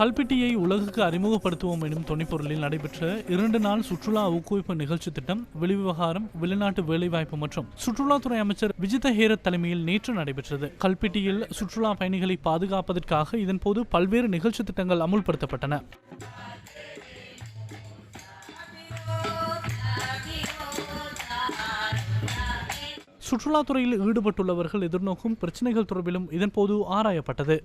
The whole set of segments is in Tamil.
கல்பிட்டியை உலகுக்கு அறிமுகப்படுத்துவோம் எனும் துணைப்பொருளில் நடைபெற்ற இரண்டு நாள் சுற்றுலா ஊக்குவிப்பு நிகழ்ச்சி திட்டம் வெளிவிவகாரம் வெளிநாட்டு வேலைவாய்ப்பு மற்றும் சுற்றுலாத்துறை அமைச்சர் விஜித ஹேரத் தலைமையில் நேற்று நடைபெற்றது. கல்பிட்டியில் சுற்றுலா பயணிகளை பாதுகாப்பதற்காக இதன்போது பல்வேறு நிகழ்ச்சி திட்டங்கள் அமுல்படுத்தப்பட்டன. சுற்றுலாத்துறையில் ஈடுபட்டுள்ளவர்கள் எதிர்நோக்கும் பிரச்சனைகள் தொடர்பிலும் இதன்போது ஆராயப்பட்டது.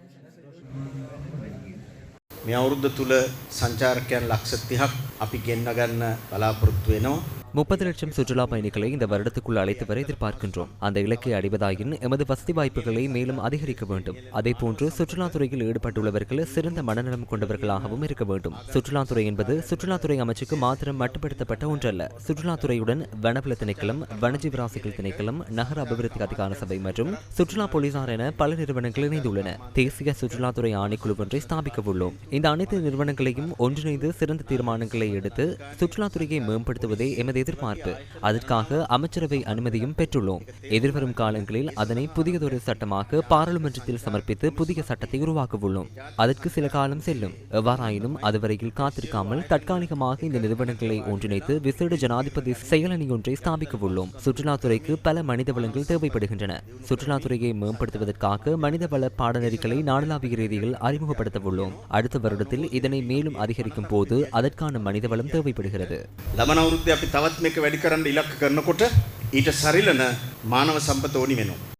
මේ අවුරුද්ධ තුළ සංචාරකයන් ලක්ෂ තිහක් අපි ගෙන්න්න ගන්න බලාපොරොත්තු වෙනවා. முப்பது லட்சம் சுற்றுலா பயணிகளை இந்த வருடத்துக்குள் அழைத்து வர எதிர்பார்க்கின்றோம். அந்த இலக்கை அடைவதாயின் எமது வசதி வாய்ப்புகளை மேலும் அதிகரிக்க வேண்டும். அதேபோன்று சுற்றுலாத்துறையில் ஈடுபட்டுள்ளவர்கள் சிறந்த மனநலம் கொண்டவர்களாகவும் இருக்க வேண்டும். சுற்றுலாத்துறை என்பது சுற்றுலாத்துறை அமைச்சுக்கு மாத்திரம் மட்டுப்படுத்தப்பட்ட ஒன்றல்ல. சுற்றுலாத்துறையுடன் வனவள திணைக்களம் வனஜீவராசிகள் திணைக்களம் நகர அபிவிருத்தி அதிகார சபை மற்றும் சுற்றுலா போலீசார் என பல நிறுவனங்கள் இணைந்துள்ளன. தேசிய சுற்றுலாத்துறை ஆணைக்குழு ஒன்றை ஸ்தாபிக்க உள்ளோம். இந்த அனைத்து நிறுவனங்களையும் ஒன்றிணைந்து சிறந்த தீர்மானங்களை எடுத்து சுற்றுலாத்துறையை மேம்படுத்துவதே எமது எதிர்பார்ப்பு. அதற்காக அமைச்சரவை அனுமதியும் பெற்றுள்ளோம். எதிர்வரும் காலங்களில் அதனை புதியதொரு சட்டமாக பாராளுமன்றத்தில் சமர்ப்பித்து புதிய சட்டத்தை உருவாக்க உள்ளோம் அதற்கு சில காலம் செல்லும். எவ்வாறாயினும் அதுவரையில் காத்திருக்காமல் தற்காலிகமாக இந்த நிறுவனங்களை ஒன்றிணைத்து விசேட ஜனாதிபதி செயலணி ஒன்றை ஸ்தாபிக்கவுள்ளோம். சுற்றுலாத்துறைக்கு பல மனித வளங்கள் தேவைப்படுகின்றன. சுற்றுலாத்துறையை மேம்படுத்துவதற்காக மனிதவள பாடநெறிகளை நாடளாவிய ரீதியில் அறிமுகப்படுத்த உள்ளோம் அடுத்த வருடத்தில் இதனை மேலும் அதிகரிக்கும் போது அதற்கான மனிதவளம் தேவைப்படுகிறது. ලබන අවුරුද්ධ අපි තවත් මේක වැඩි කරන්න ඉලක්ක කරනකොට ඊට සරිලන මානව සම්පත ඕනි වෙනවා.